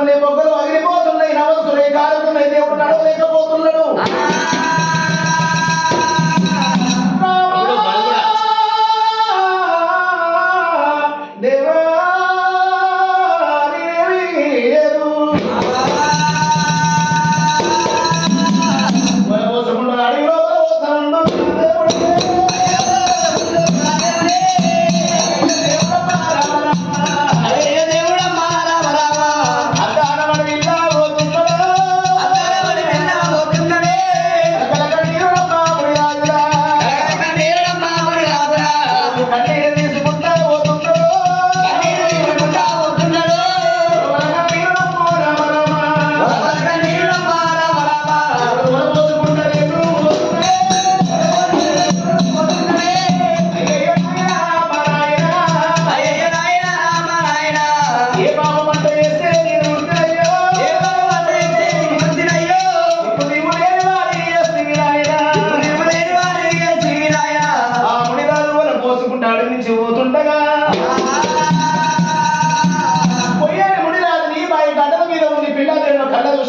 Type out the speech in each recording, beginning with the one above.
మండుతున్నాయి బొగ్గలు అగిలిపోతున్నాయి నవ్వుతున్నాయి కారుతున్నాయి దేవుడు నడవలేకపోతున్నాయి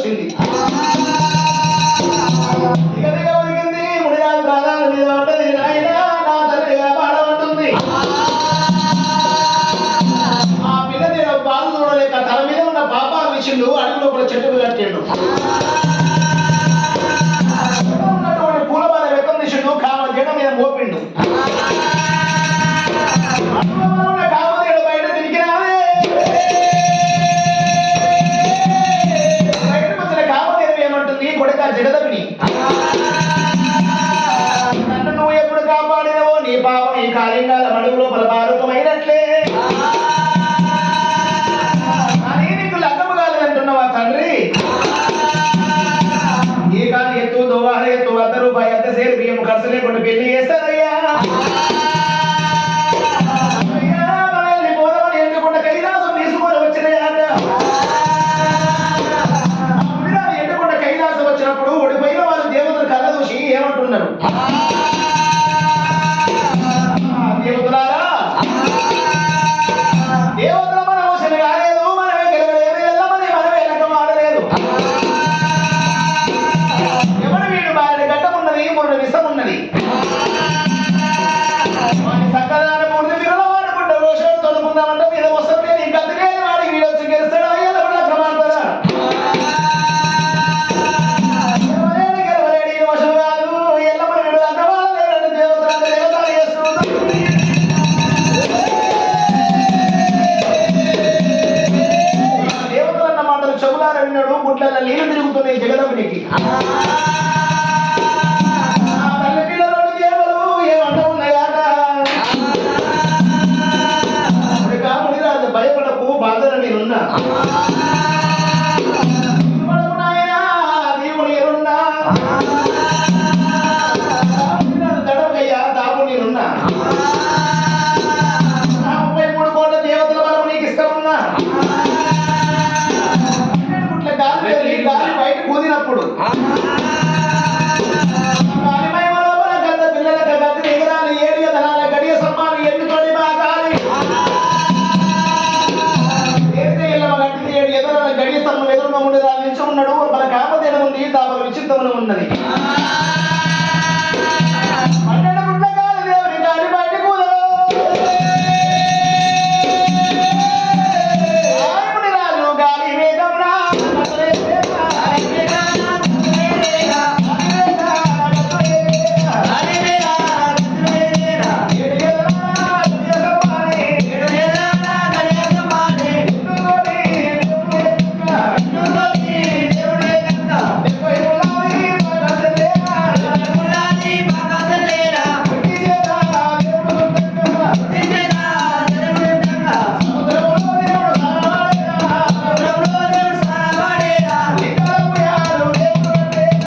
Dios.